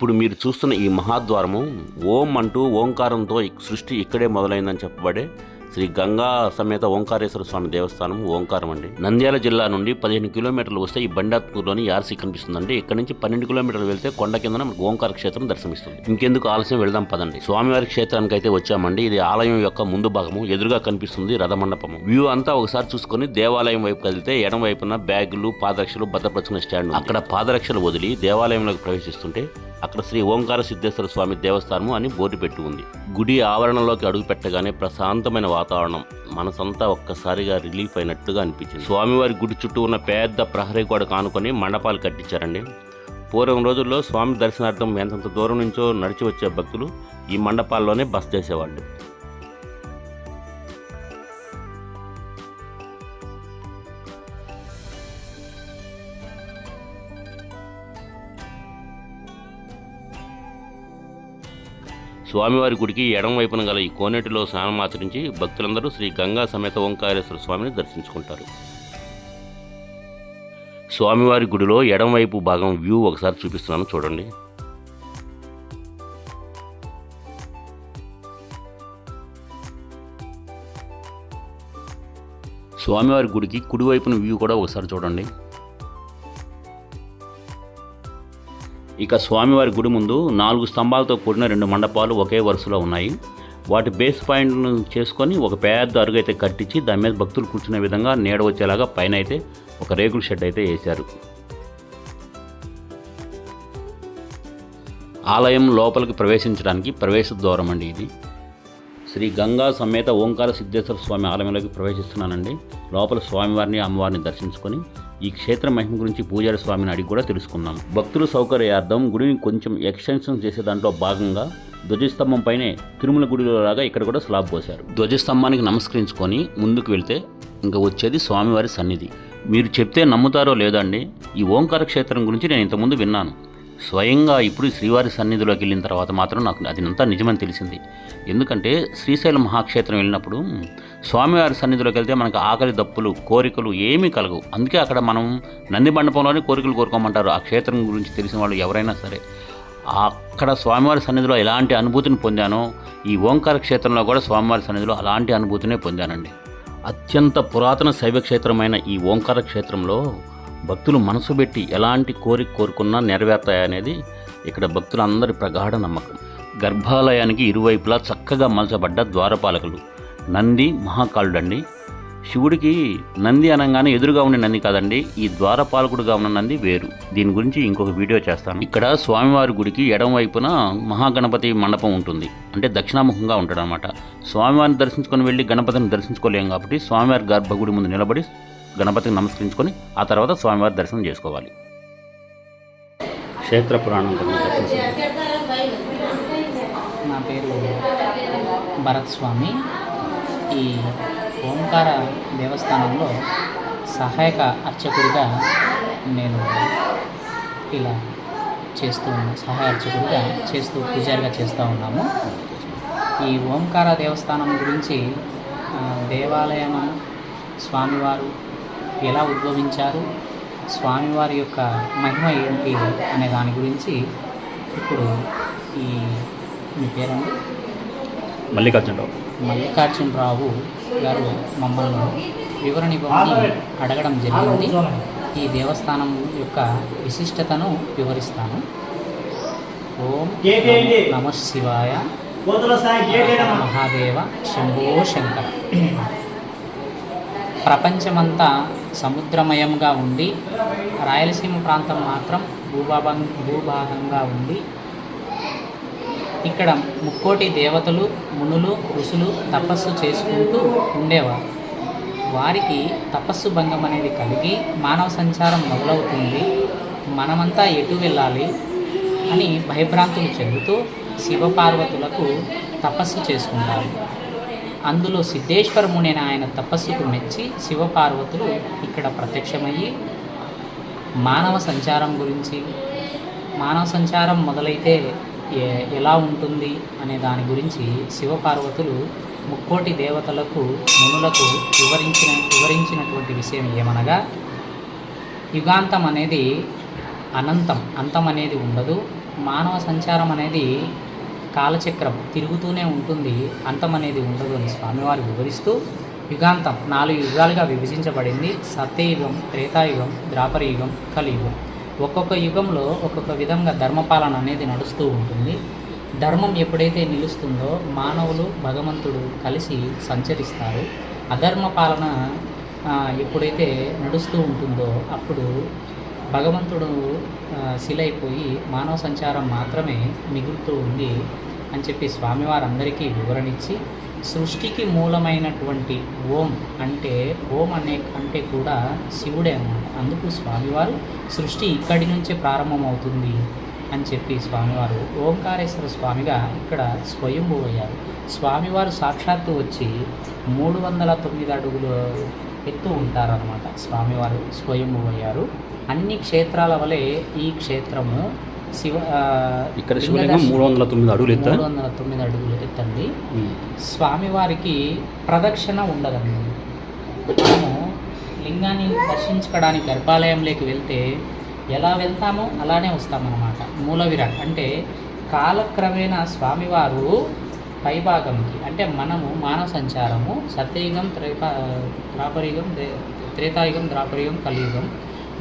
ఇప్పుడు మీరు చూస్తున్న ఈ మహాద్వారము ఓం అంటూ ఓంకారంతో సృష్టి ఇక్కడే మొదలైందని చెప్పబడే శ్రీ గంగా సమేత ఓంకారేశ్వర స్వామి దేవస్థానం ఓంకారం అండి. నంద్యాల జిల్లా నుండి పదిహేను కిలోమీటర్లు వస్తే ఈ బండాత్పూర్లోని ఆర్సీ కనిపిస్తుందండి. ఇక్కడ నుంచి పన్నెండు కిలోమీటర్లు వెళ్తే కొండ కింద మనకు ఓంకార క్షేత్రం దర్శనమిస్తుంది. ఇంకెందుకు ఆలస్యం వెళ్దాం పదండి. స్వామివారి క్షేత్రానికి అయితే వచ్చామండి. ఇది ఆలయం యొక్క ముందు భాగము ఎదురుగా కనిపిస్తుంది రథమండపము. వ్యూ అంతా ఒకసారి చూసుకొని దేవాలయం వైపు కదిలితే ఎడం వైపున బ్యాగులు పాదరక్షలు భద్రపరుచుకునే స్టాండ్ అక్కడ పాదరక్షలు వదిలి దేవాలయంలోకి ప్రవేశిస్తుంటే అక్కడ శ్రీ ఓంకార సిద్ధేశ్వర స్వామి దేవస్థానము అని బోర్డు పెట్టి ఉంది. గుడి ఆవరణలోకి అడుగు పెట్టగానే ప్రశాంతమైన వాతావరణం మనసంతా ఒక్కసారిగా రిలీఫ్ అయినట్లుగా అనిపించింది. స్వామివారి గుడి చుట్టూ ఉన్న పెద్ద ప్రహరీ గోడ కానుకొని మండపాలు కట్టించారండి. పూర్వం రోజుల్లో స్వామి దర్శనార్థం ఎంతంత దూరం నుంచో నడిచి వచ్చే భక్తులు ఈ మండపాల్లోనే బస చేసేవాళ్ళు. స్వామివారి గుడికి ఎడం వైపున గల ఈ కోనేటిలో స్నానం ఆచరించి భక్తులందరూ శ్రీ గంగా సమేత ఓంకారేశ్వర స్వామిని దర్శించుకుంటారు. స్వామివారి గుడిలో ఎడం వైపు భాగం వ్యూ ఒకసారి చూపిస్తున్నాను చూడండి. స్వామివారి గుడికి కుడివైపున వ్యూ కూడా ఒకసారి చూడండి. ఇక స్వామివారి గుడి ముందు నాలుగు స్తంభాలతో కూడిన రెండు మండపాలు ఒకే వరుసలో ఉన్నాయి. వాటి బేస్ పాయింట్ను చేసుకొని ఒక పెద్ద అరుగు అయితే కట్టించి దాని మీద భక్తులు కూర్చునే విధంగా నీడ వచ్చేలాగా పైన అయితే ఒక రేకుల షెడ్ అయితే వేశారు. ఆలయం లోపలికి ప్రవేశించడానికి ప్రవేశ ద్వారం అండి ఇది. శ్రీ గంగా సమేత ఓంకార సిద్ధేశ్వర స్వామి ఆలయంలోకి ప్రవేశిస్తున్నానండి. లోపల స్వామివారిని అమ్మవారిని దర్శించుకొని ఈ క్షేత్ర మహిమ గురించి పూజారి స్వామిని అడిగి కూడా తెలుసుకుందాం. భక్తుల సౌకర్యార్థం గుడిని కొంచెం ఎక్స్టెన్షన్ చేసే దాంట్లో భాగంగా ధ్వజస్తంభం పైనే తిరుమల గుడిలో లాగా ఇక్కడ కూడా స్లాబ్ పోశారు. ధ్వజస్తంభానికి నమస్కరించుకొని ముందుకు వెళ్తే ఇంకా వచ్చేది స్వామివారి సన్నిధి. మీరు చెప్తే నమ్ముతారో లేదో అండి ఈ ఓంకార క్షేత్రం గురించి నేను ఇంతకుముందు విన్నాను. స్వయంగా ఇప్పుడు శ్రీవారి సన్నిధిలోకి వెళ్ళిన తర్వాత మాత్రం నాకు అదినంతా నిజమని తెలిసింది. ఎందుకంటే శ్రీశైలం మహాక్షేత్రం వెళ్ళినప్పుడు స్వామివారి సన్నిధిలోకి వెళ్తే మనకు ఆకలి దప్పులు కోరికలు ఏమీ కలగవు. అందుకే అక్కడ మనం నంది మండపంలోనే కోరికలు కోరుకోమంటారు. ఆ క్షేత్రం గురించి తెలిసిన వాళ్ళు ఎవరైనా సరే. అక్కడ స్వామివారి సన్నిధిలో ఎలాంటి అనుభూతిని పొందానో ఈ ఓంకార క్షేత్రంలో కూడా స్వామివారి సన్నిధిలో అలాంటి అనుభూతినే పొందానండి. అత్యంత పురాతన శైవ క్షేత్రమైన ఈ ఓంకార క్షేత్రంలో భక్తులు మనసు పెట్టి ఎలాంటి కోరిక కోరుకున్నా నెరవేర్తాయనేది ఇక్కడ భక్తులందరి ప్రగాఢ నమ్మకం. గర్భాలయానికి ఇరువైపులా చక్కగా మలచబడ్డ ద్వారపాలకులు. నంది మహాకాలుడండి శివుడికి నంది అనగానే ఎదురుగా ఉండే నంది కాదండి ఈ ద్వారపాలకుడుగా ఉన్న నంది వేరు. దీని గురించి ఇంకొక వీడియో చేస్తాను. ఇక్కడ స్వామివారి గుడికి ఎడం వైపున మహాగణపతి మండపం ఉంటుంది. అంటే దక్షిణాముఖంగా ఉంటాడనమాట. స్వామివారిని దర్శించుకొని వెళ్ళి గణపతిని దర్శించుకోలేం కాబట్టి స్వామివారి గర్భగుడి ముందు నిలబడి గణపతికి నమస్కరించుకొని ఆ తర్వాత స్వామివారి దర్శనం చేసుకోవాలి. క్షేత్ర పురాణం నా పేరు భరత్ స్వామి. ఈ ఓంకార దేవస్థానంలో సహాయక అర్చకుడిగా నేను ఇలా చేస్తూ ఉన్నాను సహాయ అర్చకుడిగా చేస్తూ పూజారిగా చేస్తూ ఉన్నాము. ఈ ఓంకార దేవస్థానం గురించి దేవాలయము స్వామివారు ఎలా ఉద్భవించారు? స్వామివారి యొక్క మహిమ ఏంటి అనే దాని గురించి ఇప్పుడు ఈ మీ పేరండి? మల్లికార్జునరావు. మల్లికార్జునరావు గారు మమ్మల్ని వివరణ ఇవ్వమని అడగడం జరిగింది. ఈ దేవస్థానం యొక్క విశిష్టతను వివరిస్తాను. ఓం నమ శివాయ. మహాదేవ శంభో శంకర. ప్రపంచమంతా సముద్రమయంగా ఉండి రాయలసీమ ప్రాంతం మాత్రం భూభాగం భూభాగంగా ఉంది ఇక్కడ ముక్కోటి దేవతలు మునులు ఋషులు తపస్సు చేసుకుంటూ ఉండేవారు. వారికి తపస్సు భంగం అనేది కలిగి మానవ సంచారం మొదలవుతుంది. మనమంతా ఎటు వెళ్ళాలి అని భయభ్రాంతులు చెందుతూ శివపార్వతులకు తపస్సు చేసుకుంటారు. అందులో సిద్ధేశ్వరమునైన ఆయన తపస్సుకు మెచ్చి శివపార్వతులు ఇక్కడ ప్రత్యక్షమయ్యి మానవ సంచారం గురించి మానవ సంచారం మొదలైతే ఎలా ఉంటుంది అనే దాని గురించి శివపార్వతులు ముక్కోటి దేవతలకు మునులకు వివరించిన వివరించినటువంటి విషయం ఏమనగా యుగాంతం అనేది అనంతం అంతం అనేది ఉండదు. మానవ సంచారం అనేది కాలచక్రం తిరుగుతూనే ఉంటుంది. అంతం అనేది ఉండదు అని స్వామివారు వివరిస్తూ యుగాంతం నాలుగు యుగాలుగా విభజించబడింది. సత్యయుగం త్రేతాయుగం ద్రాపరయుగం కలియుగం. ఒక్కొక్క యుగంలో ఒక్కొక్క విధంగా ధర్మపాలన అనేది నడుస్తూ ఉంటుంది. ధర్మం ఎప్పుడైతే నిలుస్తుందో మానవులు భగవంతుడు కలిసి సంచరిస్తారు. అధర్మ పాలన ఎప్పుడైతే నడుస్తూ ఉంటుందో అప్పుడు భగవంతుడు శిలైపోయి మానవ సంచారం మాత్రమే మిగులుతూ ఉంది అని చెప్పి స్వామివారందరికీ వివరణిచ్చి సృష్టికి మూలమైనటువంటి ఓం అంటే ఓం అనే అంటే కూడా శివుడే అన్నమాట. అందుకు స్వామివారు సృష్టి ఇక్కడి నుంచే ప్రారంభమవుతుంది అని చెప్పి స్వామివారు ఓంకారేశ్వర స్వామిగా ఇక్కడ స్వయంభూ అయ్యారు స్వామివారు సాక్షాత్తు వచ్చి మూడు వందల తొమ్మిది అడుగులు ఎత్తు ఉంటారనమాట స్వామివారు స్వయంభూ అయ్యారు అన్ని క్షేత్రాల వలె ఈ క్షేత్రము శివ ఇక్కడ లింగ శివలింగం మూడు వందల తొమ్మిది అడుగులు ఎత్తా? మూడు వందల తొమ్మిది అడుగులు ఎత్తండి. స్వామివారికి ప్రదక్షిణ ఉండదండి. మనము లింగాన్ని దర్శించుకోవడానికి గర్భాలయంలోకి వెళ్తే ఎలా వెళ్తామో అలానే వస్తామన్నమాట. మూల విరాట్ అంటే కాలక్రమేణా స్వామివారు పైభాగంకి అంటే మనము మానవ సంచారము సత్యయుగం త్రేపా ద్రాపరయుగం త్రేతాయుగం ద్రాపరయుగం కలియుగం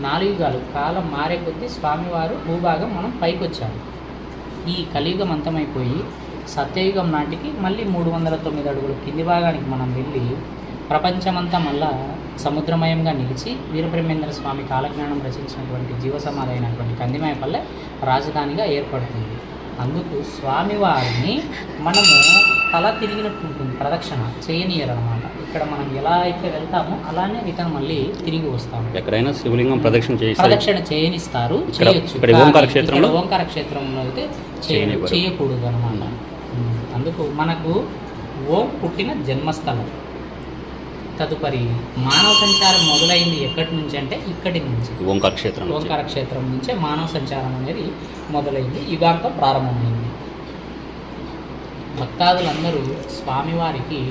నాలుగు యుగాలు. కాలం మారే కొద్దీ స్వామివారు భూభాగం మనం పైకి వచ్చాము ఈ కలియుగం అంతమైపోయి సత్యయుగం నాటికి మళ్ళీ మూడు వందల తొమ్మిది అడుగులు కింది భాగానికి మనం వెళ్ళి ప్రపంచమంతా మళ్ళా సముద్రమయంగా నిలిచి వీరబ్రహ్మేంద్ర స్వామి కాలజ్ఞానం రచించినటువంటి జీవసమాధి అయినటువంటి కందిమాయపల్లె రాజధానిగా ఏర్పడుతుంది. అందుకు స్వామివారిని మనము తల తిరిగినట్టు ఉంటుంది ప్రదక్షిణ చేయనీయరు అనమాట ఇక్కడ మనం ఎలా అయితే వెళ్తామో అలానే రిటర్న్ మళ్ళీ తిరిగి వస్తాము. ఎక్కడైనా శివలింగం ప్రదక్షిణ చేయిస్తారు ప్రదక్షిణ చేయనిస్తారు చేయొచ్చు. ఓంకార క్షేత్రంలో? ఓంకార క్షేత్రంలో అయితే. చేయకూడదు అనమాట అందుకు మనకు ఓం పుట్టిన జన్మస్థలం. తదుపరి మానవ సంచారం మొదలైంది ఎక్కడి నుంచి అంటే ఇక్కడి నుంచి. ఓంకార క్షేత్రం నుంచి. ఓంకార క్షేత్రం నుంచే మానవ సంచారం అనేది మొదలైంది. యుగాంతం ప్రారంభమైంది. భక్తాదులందరూ స్వామివారికి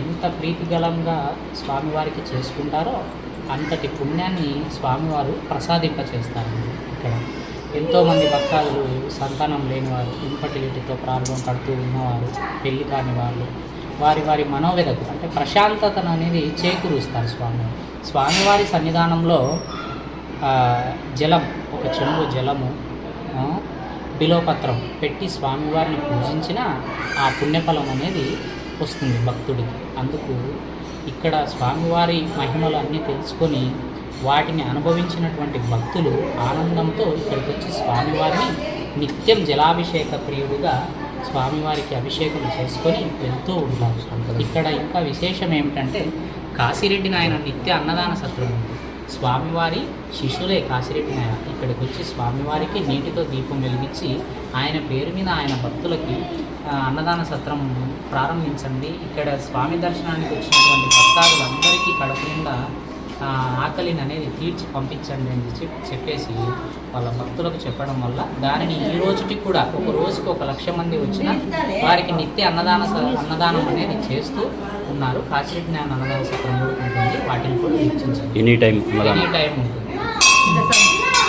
ఎంత ప్రీతిగలంగా స్వామివారికి చేసుకుంటారో అంతటి పుణ్యాన్ని స్వామివారు ప్రసాదింపచేస్తారు ఇక్కడ. ఎంతోమంది భక్తాదులు సంతానం లేనివారు ఇన్ఫర్టిలిటీతో ప్రాబ్లం పడుతూ ఉన్నవారు పెళ్ళి కాని వాళ్ళు వారి వారి మనోవేదకు అంటే ప్రశాంతతను అనేది చేకూరుస్తారు స్వామి. స్వామివారి సన్నిధానంలో జలం ఒక చెంబు జలము బిలోపత్రం పెట్టి స్వామివారిని పూజించిన ఆ పుణ్యఫలం అనేది వస్తుంది భక్తుడికి. అందుకు ఇక్కడ స్వామివారి మహిమలు అన్నీ తెలుసుకొని వాటిని అనుభవించినటువంటి భక్తులు ఆనందంతో ఇక్కడికి వచ్చి స్వామివారిని నిత్యం జలాభిషేక ప్రియుడుగా స్వామివారికి అభిషేకం చేసుకొని వెళ్తూ ఉంటారు. ఇక్కడ ఇంకా విశేషం ఏమిటంటే కాశీరెడ్డి నాయన నిత్య అన్నదాన సత్రం స్వామివారి శిష్యులే కాశీరెడ్డి నాయన. ఇక్కడికి వచ్చి స్వామివారికి నీటితో దీపం వెలిగించి ఆయన పేరు మీద ఆయన భక్తులకి అన్నదాన సత్రం ప్రారంభించండి. ఇక్కడ స్వామి దర్శనానికి వచ్చినటువంటి భక్తాదులందరికీ కడుపు నిండా ఆకలిని అనేది తీర్చి పంపించండి అని చెప్పి చెప్పేసి వాళ్ళ భక్తులకు చెప్పడం వల్ల దానిని ఈ రోజుకి కూడా ఒక రోజుకి ఒక లక్ష మంది వచ్చిన వారికి నిత్య అన్నదాన అన్నదానం అనేది చేస్తూ ఉన్నారు. అన్నదాన సత్రం కూడా ఉంటుంది వాటిని కూడా వీక్షించండి. ఎనీ టైం ఎనీ అన్నదానం టైం ఉంటుంది.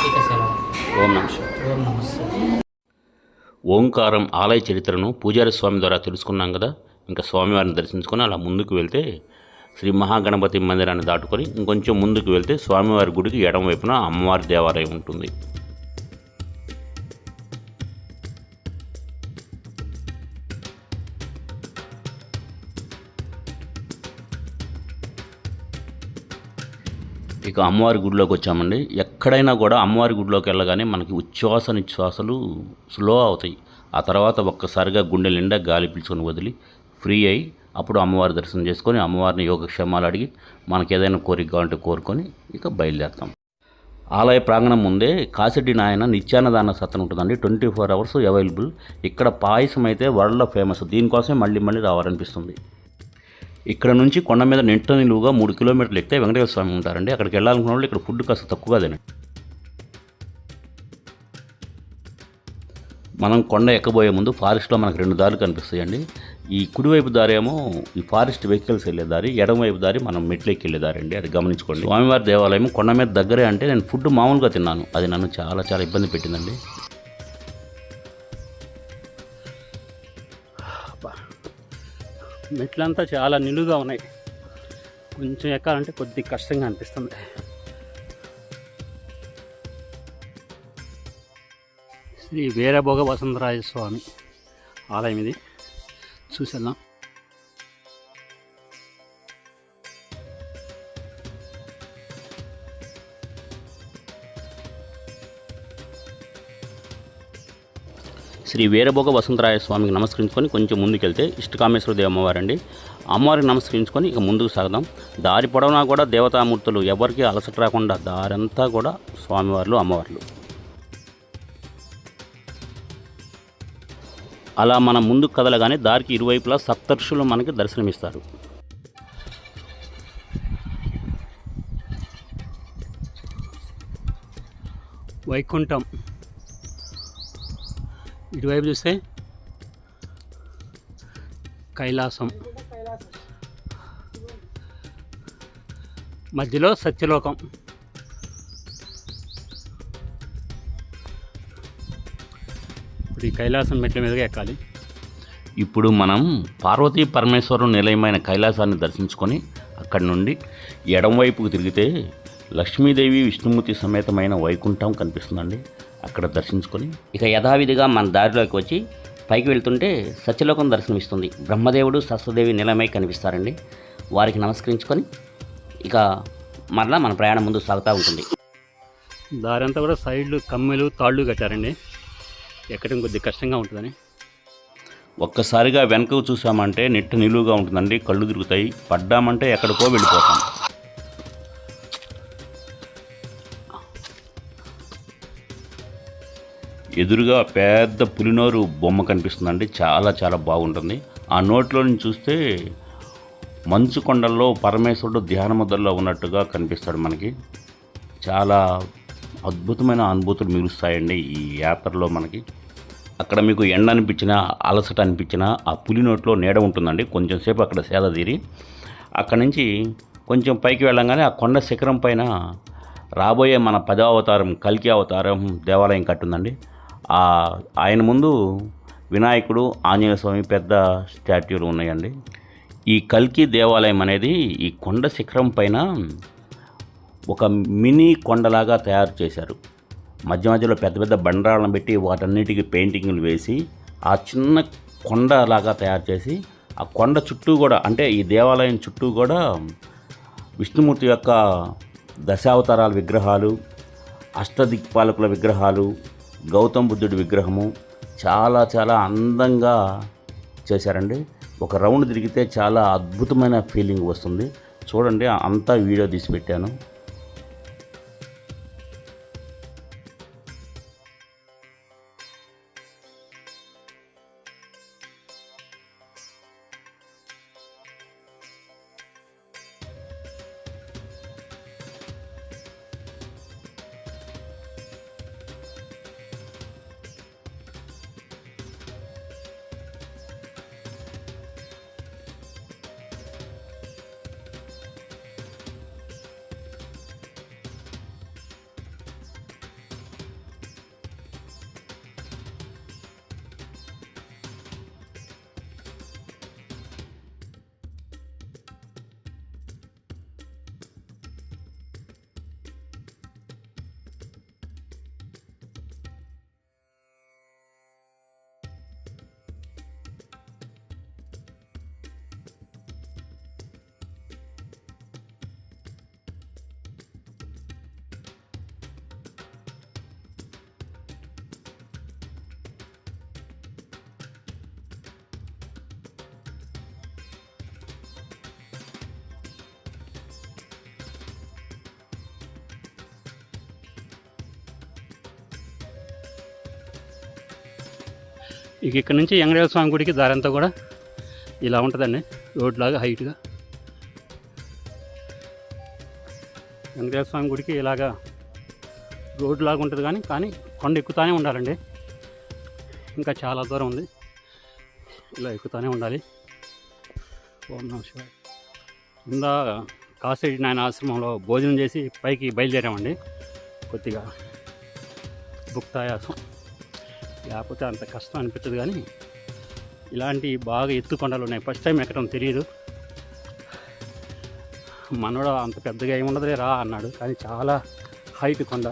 ఇక సెలవు ఓం నమస్కారం ఓం నమస్తే ఓంకారం ఆలయ చరిత్రను పూజారి స్వామి ద్వారా తెలుసుకున్నాం కదా. ఇంకా స్వామివారిని దర్శించుకొని అలా ముందుకు వెళ్తే శ్రీ మహాగణపతి మందిరాన్ని దాటుకొని ఇంకొంచెం ముందుకు వెళ్తే స్వామివారి గుడికి ఎడమ వైపున అమ్మవారి దేవాలయం ఉంటుంది. ఇక అమ్మవారి గుడిలోకి వచ్చామండి. ఎక్కడైనా కూడా అమ్మవారి గుడిలోకి వెళ్ళగానే మనకి ఉచ్ఛ్వాస నిశ్వాసలు స్లో అవుతాయి. ఆ తర్వాత ఒక్కసారిగా గుండె నిండా గాలి పీల్చుకొని వదిలి ఫ్రీ అయ్యి అప్పుడు అమ్మవారి దర్శనం చేసుకొని అమ్మవారిని యోగక్షేమాలు అడిగి మనకి ఏదైనా కోరిక కావాలంటే కోరుకొని ఇక బయలుదేరుతాం. ఆలయ ప్రాంగణం ముందే కాసిడ్డి నాయన నిత్యాన్నదాన సత్రం ఉంటుందండి. Twenty four hours available. ఇక్కడ పాయసం అయితే వరల్డ్లో ఫేమస్. దీనికోసమే మళ్ళీ మళ్ళీ రావాలనిపిస్తుంది. ఇక్కడ నుంచి కొండ మీద నింట నిలువుగా మూడు కిలోమీటర్లు ఎక్కితే వెంకటేశ్వర స్వామి ఉంటారండి. అక్కడికి వెళ్ళాలనుకున్న వాళ్ళు ఇక్కడ ఫుడ్ కాస్త తక్కువగా తినండి. మనం కొండ ఎక్కబోయే ముందు ఫారెస్ట్లో మనకు రెండు దారులు కనిపిస్తాయండి. ఈ కుడివైపు దారేమో ఈ ఫారెస్ట్ వెహికల్స్ వెళ్ళే దారి ఎడమవైపు దారి మనం మెట్లెక్కి వెళ్ళే దారి అండి. అది గమనించుకోండి. స్వామివారి దేవాలయం కొండ మీద దగ్గరే అంటే నేను ఫుడ్ మామూలుగా తిన్నాను. అది నన్ను చాలా చాలా ఇబ్బంది పెట్టిందండి. మెట్లంతా చాలా నిలువుగా ఉన్నాయి. కొంచెం ఎక్కాలంటే కొద్ది కష్టంగా అనిపిస్తుంది. శ్రీ వీరభోగ వసంతరాయ స్వామి ఆలయం ఇది. చూసేద్దాం. శ్రీ వీరభోగ వసంతరాయ స్వామికి నమస్కరించుకొని కొంచెం ముందుకెళ్తే ఇష్టకామేశ్వర దేవ అమ్మవారండి. అమ్మవారికి నమస్కరించుకొని ఇక ముందుకు సాగదాం. దారి పొడవునా కూడా దేవతామూర్తులు ఎవరికి అలసట రాకుండా దారంతా కూడా స్వామివార్లు అమ్మవార్లు. అలా మనం ముందుకు కదలగానే దారికి ఇరువైపులా సప్తర్షులు మనకి దర్శనమిస్తారు. వైకుంఠం. ఇటువైపు చూస్తే కైలాసం. మధ్యలో సత్యలోకం. ఇప్పుడు ఈ కైలాసం మెట్ల మీదుగా ఎక్కాలి. ఇప్పుడు మనం పార్వతీ పరమేశ్వరం నిలయమైన కైలాసాన్ని దర్శించుకొని అక్కడి నుండి ఎడంవైపుకు తిరిగితే లక్ష్మీదేవి విష్ణుమూర్తి సమేతమైన వైకుంఠం కనిపిస్తుందండి. అక్కడ దర్శించుకొని ఇక యథావిధిగా మన దారిలోకి వచ్చి పైకి వెళ్తుంటే సత్యలోకం దర్శనమిస్తుంది. బ్రహ్మదేవుడు సరస్వదేవి నిలయమై కనిపిస్తారండి. వారికి నమస్కరించుకొని ఇక మరలా మన ప్రయాణం ముందు సాగుతూ ఉంటుంది. దారంతా కూడా సైడ్లు కమ్మెలు తాళ్ళు కట్టారండి. ఎక్కడం కొద్ది కష్టంగా ఉంటుందని. ఒక్కసారిగా వెనకకు చూసామంటే నెట్టు నిలువుగా ఉంటుందండి. కళ్ళు తిరుగుతాయి. పడ్డామంటే ఎక్కడికో వెళ్ళిపోతాం. ఎదురుగా పెద్ద పులినోరు బొమ్మ కనిపిస్తుందండి. చాలా చాలా బాగుంటుంది. ఆ నోట్లో నుంచి చూస్తే మంచు కొండల్లో పరమేశ్వరుడు ధ్యాన ముద్రలో ఉన్నట్టుగా కనిపిస్తాడు మనకి. చాలా అద్భుతమైన అనుభూతులు మిగులుస్తాయండి ఈ యాత్రలో మనకి. అక్కడ మీకు ఎండ అనిపించినా అలసట అనిపించినా ఆ పులి నోట్లో నీడ ఉంటుందండి. కొంచెం సేపు అక్కడ సేద తీరి అక్కడి నుంచి కొంచెం పైకి వెళ్ళంగానే ఆ కొండ శిఖరం పైన రాబోయే మన పదవ అవతారం కల్కి అవతారం దేవాలయం కట్టుందండి. ఆయన ముందు వినాయకుడు ఆంజనేయ స్వామి పెద్ద స్టాట్యూలు ఉన్నాయండి. ఈ కల్కి దేవాలయం అనేది ఈ కొండ శిఖరం పైన ఒక మినీ కొండలాగా తయారు చేశారు. మధ్య మధ్యలో పెద్ద పెద్ద బండరాళ్ళను పెట్టి వాటన్నిటికీ పెయింటింగ్లు వేసి ఆ చిన్న కొండలాగా తయారు చేసి ఆ కొండ చుట్టూ కూడా అంటే ఈ దేవాలయం చుట్టూ కూడా విష్ణుమూర్తి యొక్క దశావతారాల విగ్రహాలు అష్టదిక్పాలకుల విగ్రహాలు గౌతమ్ బుద్ధుడి విగ్రహము చాలా చాలా అందంగా చేశారండి. ఒక రౌండ్ తిరిగితే చాలా అద్భుతమైన ఫీలింగ్ వస్తుంది. చూడండి అంతా వీడియో తీసి పెట్టాను. ఇక ఇక్కడ నుంచి వెంకటేశ్వర స్వామి గుడికి దారంతా కూడా ఇలా ఉంటుందండి రోడ్లాగా హైట్గా వెంకటేశ్వర స్వామి గుడికి ఇలాగా రోడ్ లాగా ఉంటుంది కానీ కానీ కొండ ఎక్కుతానే ఉండాలండి. ఇంకా చాలా దూరం ఉంది. ఇలా ఎక్కుతానే ఉండాలి. ఓం నమ శివాయ. కింద కాసిరెడ్డి నాయన ఆశ్రమంలో భోజనం చేసి పైకి బయలుదేరామండి. కొద్దిగా భుక్తాయాసం లేకపోతే అంత కష్టం అనిపించదు కానీ ఇలాంటి బాగా ఎత్తు కొండలు ఉన్నాయి. ఫస్ట్ టైం ఎక్కడం తెలియదు మనోడు అంత పెద్దగా ఏముండదులే రా అన్నాడు. కానీ చాలా హైట్ కొండ.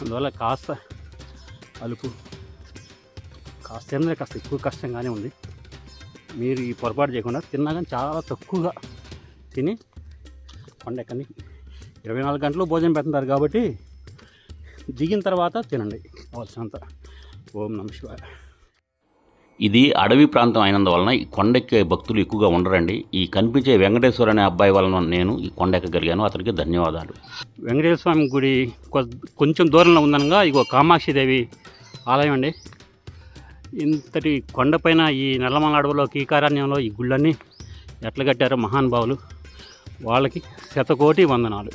అందువల్ల కాస్త అలుపు. కాస్త ఏంటంటే కాస్త ఎక్కువ కష్టంగానే ఉంది. మీరు ఈ పొరపాటు చేయకుండా తిన్నా కానీ చాలా తక్కువగా తిని కొండ ఎక్కని. ఇరవై నాలుగు గంటలు భోజనం పెడుతుంటారు కాబట్టి దిగిన తర్వాత తినండి. కావాల్సినంత ఓం నమ శివాయ. ఇది అడవి ప్రాంతం అయినందువలన ఈ కొండెక్కే భక్తులు ఎక్కువగా ఉండరండి. ఈ కనిపించే వెంకటేశ్వర అనే అబ్బాయి వలన నేను ఈ కొండ ఎక్కగలిగాను. అతనికి ధన్యవాదాలు. వెంకటేశ్వర స్వామి గుడి కొంచెం దూరంలో ఉందనగా ఇగో కామాక్షిదేవి ఆలయం అండి. ఇంతటి కొండపైన ఈ నల్లమల అడవిలో కీకారణ్యంలో ఈ గుళ్ళన్నీ ఎట్లా కట్టారో మహానుభావులు వాళ్ళకి శతకోటి వందనాలు.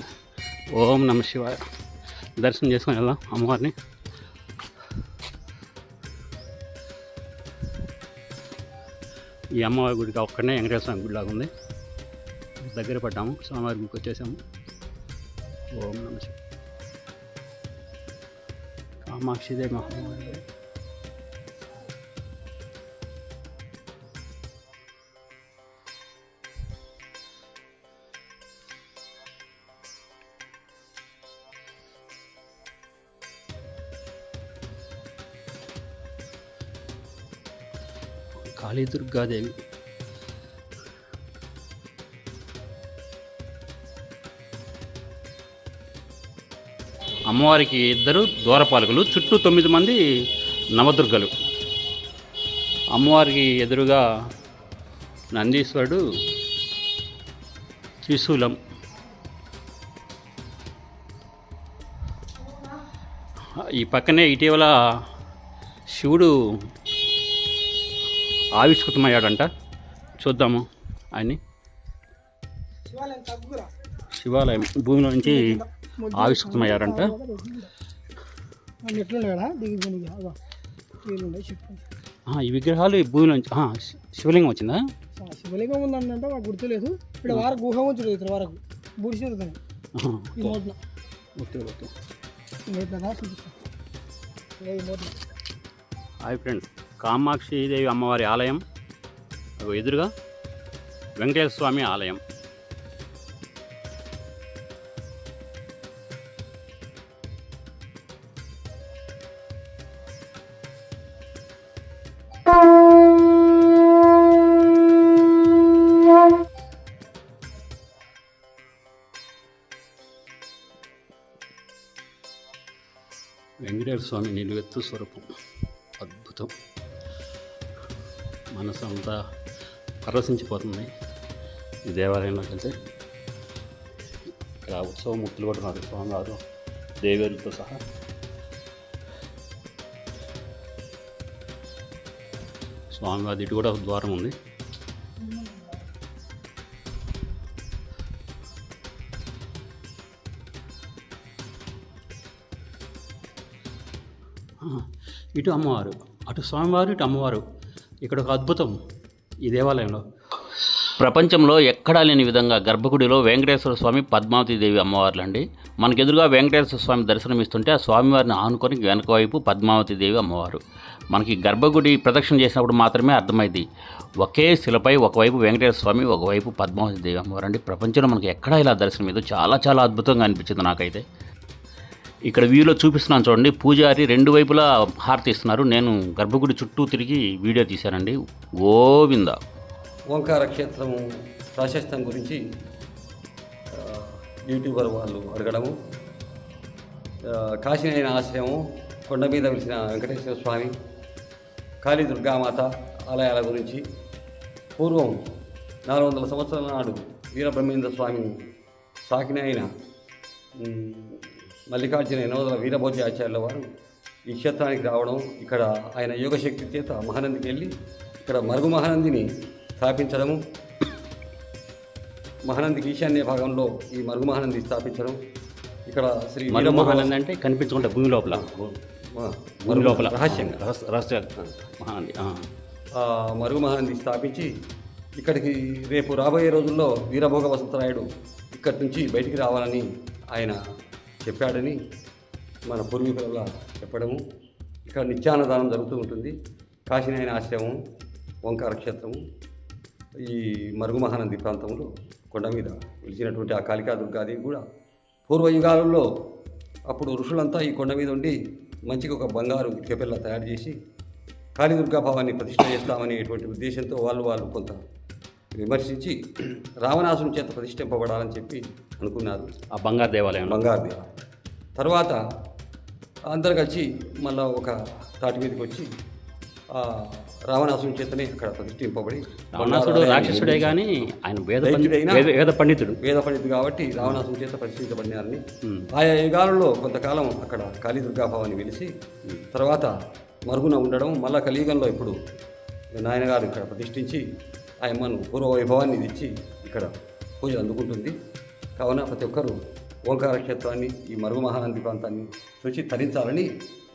ఓం నమ శివాయ. దర్శనం చేసుకొని వెళ్దాం అమ్మవారిని. ఈ అమ్మవారి గుడికి ఒక్కడనే వెంకటేశ్వర స్వామి గుడి లాగా ఉంది. దగ్గర పడ్డాము స్వామివారి గుడికి వచ్చేసాము. ఓం నమ కామాక్షిదే మహామారి కాళీ దుర్గాదేవి అమ్మవారికి ఇద్దరు ద్వారపాలకులు చుట్టూ తొమ్మిది మంది నవదుర్గలు. అమ్మవారికి ఎదురుగా నందీశ్వరుడు త్రిశూలం. ఈ పక్కనే ఇటీవల శివుడు ఆవిష్కృతమయ్యాడంట. చూద్దాము ఆయన్ని. శివాలయం భూమిలో నుంచి ఆవిష్కృతమయ్యారంట. ఎట్లున్నాడా దిగి వీలుండే చెప్పు ఆ, ఈ విగ్రహాలు ఈ భూమిలో నుంచి శివలింగం వచ్చిందా? శివలింగం ఉందంటే మాకు గుర్తులేదు. ఇక్కడ వారకు గుహ ఉంచుడు ఇతర వరకు. బుడిసి okay okay. Hi friends. Kamakshidevi అమ్మవారి ఆలయం. ఎదురుగా వెంకటేశ్వర స్వామి ఆలయం. వెంకటేశ్వర స్వామి నిలువెత్తు స్వరూపం. అద్భుతం. మనసు అంతా పరవశించిపోతుంది. ఈ దేవాలయంలోకి వెళ్తే ఇక్కడ ఉత్సవ కూడా ఉన్నారు. స్వామివారు దేవేరులతో సహా. స్వామివారి ఇటు కూడా ద్వారం ఉంది. ఇటు అమ్మవారు అటు స్వామివారు ఇటు అమ్మవారు. ఇక్కడ ఒక అద్భుతం ఈ దేవాలయంలో. ప్రపంచంలో ఎక్కడా లేని విధంగా గర్భగుడిలో వెంకటేశ్వర స్వామి పద్మావతి దేవి అమ్మవార్లు అండి మనకు ఎదురుగా వెంకటేశ్వర స్వామి దర్శనమిస్తుంటే ఆ స్వామివారిని ఆనుకొని వెనక వైపు పద్మావతి దేవి అమ్మవారు. మనకి గర్భగుడి ప్రదక్షిణ చేసినప్పుడు మాత్రమే అర్థమైంది. ఒకే శిలపై ఒకవైపు వెంకటేశ్వర స్వామి ఒకవైపు పద్మావతి దేవి అమ్మవారు అండి ప్రపంచంలో మనకి ఎక్కడా ఇలా దర్శనం ఇది చాలా చాలా అద్భుతంగా అనిపించింది నాకైతే. ఇక్కడ వ్యూలో చూపిస్తున్నాను చూడండి. పూజారి రెండు వైపులా హారతి ఇస్తున్నారు. నేను గర్భగుడి చుట్టూ తిరిగి వీడియో తీశానండి. గోవింద. ఓంకార క్షేత్రము ప్రాశస్తం గురించి యూట్యూబర్ వాళ్ళు అడగడము ఆ, కాశీనైన ఆశ్రయము కొండ మీద వెలిసిన వెంకటేశ్వర స్వామి కాళీ దుర్గామాత ఆలయాల గురించి పూర్వం నాలుగు వందల సంవత్సరాల నాడు వీరబ్రహ్మేంద్ర స్వామిని సాకిన అయిన మల్లికార్జున యనోదల వీరభోజి ఆచార్యుల వారు ఈ క్షేత్రానికి రావడం ఇక్కడ ఆయన యోగశక్తి చేత మహానందికి వెళ్ళి ఇక్కడ మరుగు మహానందిని స్థాపించడము మహానందికి ఈశాన్య భాగంలో ఈ మరుగు మహానంది స్థాపించడం ఇక్కడ శ్రీ మరో వీరభోగ- మహానంది అంటే కనిపించకుండా భూమి లోపల. మరుగు లోపల. రహస్యంగా. రహస్య మహానంది మరుగు మహానంది స్థాపించి ఇక్కడికి రేపు రాబోయే రోజుల్లో వీరభోగ వసంతరాయుడు ఇక్కడి నుంచి బయటికి రావాలని ఆయన చెప్పాడని మన పూర్వీకుల చెప్పడము. ఇక్కడ నిత్యాన్నదానం జరుగుతూ ఉంటుంది. కాశీనాయన ఆశ్రమం ఓంకార క్షేత్రము ఈ మరుగు మహానంది ప్రాంతంలో కొండ మీద వెలిచినటువంటి ఆ కాళికా దుర్గాదేవి కూడా పూర్వయుగాలలో అప్పుడు ఋషులంతా ఈ కొండ మీద ఉండి మంచిగా ఒక బంగారు ఇటుకపిల్ల తయారు చేసి కాళీదుర్గా భావాన్ని ప్రతిష్ట చేస్తామనేటువంటి ఉద్దేశంతో వాళ్ళు వాళ్ళు కొంత విమర్శించి రావణాసుని చేత ప్రతిష్ఠింపబడాలని చెప్పి అనుకున్నారు. ఆ బంగారు దేవాలయం. బంగారు దేవ తర్వాత అందరు కలిసి మళ్ళా ఒక తాటి మీదకి వచ్చి ఆ రావణాసుని చేతనే అక్కడ ప్రతిష్ఠింపబడి రావణాసుడు రాక్షసుడే కానీ ఆయన వేద వేద పండితుడు. వేద పండితుడు కాబట్టి రావణాసుని చేత ప్రతిష్ఠించబడినారని. ఆయా యుగాలలో కొంతకాలం అక్కడ కాళీదుర్గాభావాన్ని వెలిసి తర్వాత మరుగున ఉండడం మళ్ళా కలియుగంలో ఇప్పుడు నాయనగారు ఇక్కడ ప్రతిష్ఠించి ఆ అమ్మను పూర్వ వైభవాన్ని తెచ్చి ఇక్కడ పూజలు అందుకుంటుంది. కావున ప్రతి ఒక్కరూ ఓంకార క్షేత్రాన్ని ఈ మరుగు మహానంది ప్రాంతాన్ని చూసి తరించాలని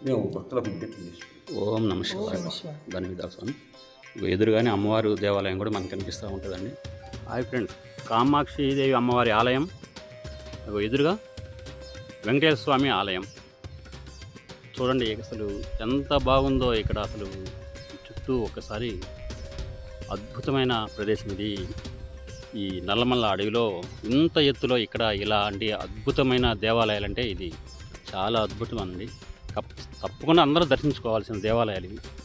మేము భక్తులకు విజ్ఞప్తి చేస్తున్నాం. ఓం నమ శివాయ. ధన్యవాదాలు స్వామి. ఇగో ఎదురుగానే అమ్మవారు దేవాలయం కూడా మనకు కనిపిస్తూ ఉంటుందండి. హాయ్ ఫ్రెండ్స్ కామాక్షిదేవి అమ్మవారి ఆలయం. ఇగో ఎదురుగా వెంకటేశ్వర స్వామి ఆలయం. చూడండి అసలు ఎంత బాగుందో ఇక్కడ అసలు చుట్టూ ఒకసారి అద్భుతమైన ప్రదేశం ఇది. ఈ నల్లమల్ల అడవిలో ఇంత ఎత్తులో ఇక్కడ ఇలాంటి అద్భుతమైన దేవాలయాలు అంటే ఇది చాలా అద్భుతం అండి తప్పకుండా అందరూ దర్శించుకోవాల్సిన దేవాలయాలు ఇవి.